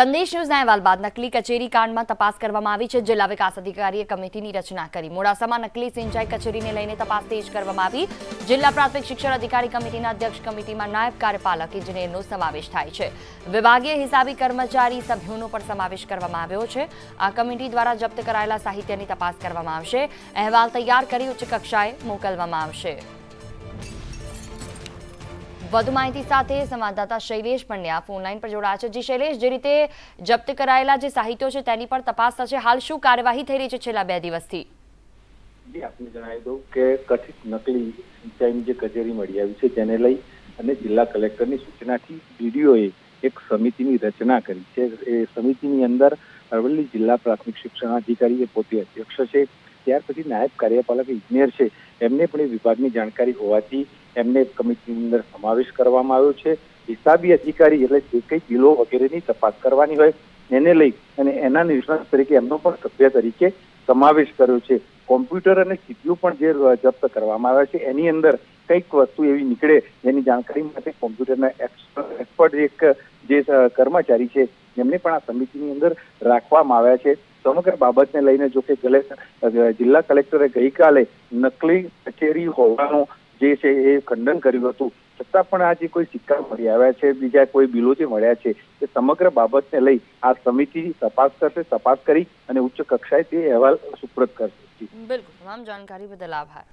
સંદેશ ન્યૂઝના અહેવાલ બાદ નકલી કચેરી કાંડમાં તપાસ કરવામાં આવી છે. જિલ્લા વિકાસ અધિકારીએ કમિટીની રચના કરી. મોડાસામાં નકલી સિંચાઈ કચેરીને લઈને તપાસ તેજ કરવામાં આવી. જિલ્લા પ્રાથમિક શિક્ષણ અધિકારી કમિટીના અધ્યક્ષ કમિટીમાં નાયબ કાર્યપાલક ઇજનેરનો સમાવેશ થાય છે. વિભાગીય હિસાબી કર્મચારી સભ્યોનો પણ સમાવેશ કરવામાં આવ્યો છે. આ કમિટી દ્વારા જપ્ત કરાયેલા સાહિત્યની તપાસ કરવામાં આવશે. અહેવાલ તૈયાર કરી ઉચ્ચ કક્ષાએ મોકલવામાં આવશે. વધુ માહિતી સાથે સંવાદદાતા શૈલેષ પંડ્યા. ફોનલાઈન પર જોડાયા છે. જી શૈલેષ, જે રીતે જપ્ત કરાયેલા જે સાહિત્યો છે તેની પણ તપાસ થશે. હાલ શું કાર્યવાહી થઈ રહી છે છેલ્લા બે દિવસથી? જી જણાવી દઉં કે કથિત નકલી જે કચેરી મળી આવી છે તેને લઈ અને જિલ્લા કલેક્ટરની સૂચનાથી ડીડીઓએ એક સમિતિની રચના કરી છે. એ સમિતિની અંદર અરવલ્લી જિલ્લા પ્રાથમિક શિક્ષણ અધિકારી એ પોતે અધ્યક્ષ છે. ત્યાર પછી નાયબ કાર્યપાલક ઇજનેર છે. એમને પણ એ વિભાગની જાણકારી હોવાથી એમને કમિટીની અંદર સમાવેશ કરવામાં આવ્યો છે. હિસાબી અધિકારી એટલે જે કંઈ બિલો વગેરેની તપાસ કરવાની હોય એને લઈ અને એના નિષ્ણાત તરીકે એમનો પણ સભ્ય તરીકે સમાવેશ કર્યો છે. કોમ્પ્યુટર અને સીપીયુ પણ જે જપ્ત કરવામાં આવ્યા છે, એની અંદર કંઈક વસ્તુ એવી નીકળે એની જાણકારી માટે કોમ્પ્યુટરના એક્સપર્ટ એક જે કર્મચારી છે, એમને પણ આ સમિતિની અંદર રાખવામાં આવ્યા છે. સમગ્ર બાબતને લઈને જો કે જિલ્લા કલેક્ટરે ગઈકાલે નકલી કચેરી હોવાનું જે છે એ ખંડન કર્યું હતું. છતાં પણ આ જે કોઈ સિક્કા મળી આવ્યા છે, બીજા કોઈ બિલો જે મળ્યા છે એ સમગ્ર બાબતને લઈ આ સમિતિ તપાસ કરશે, તપાસ કરી અને ઉચ્ચ કક્ષાએ તે અહેવાલ સુપ્રત કરશે. બિલકુલ. તમામ જાણકારી બદલ આભાર.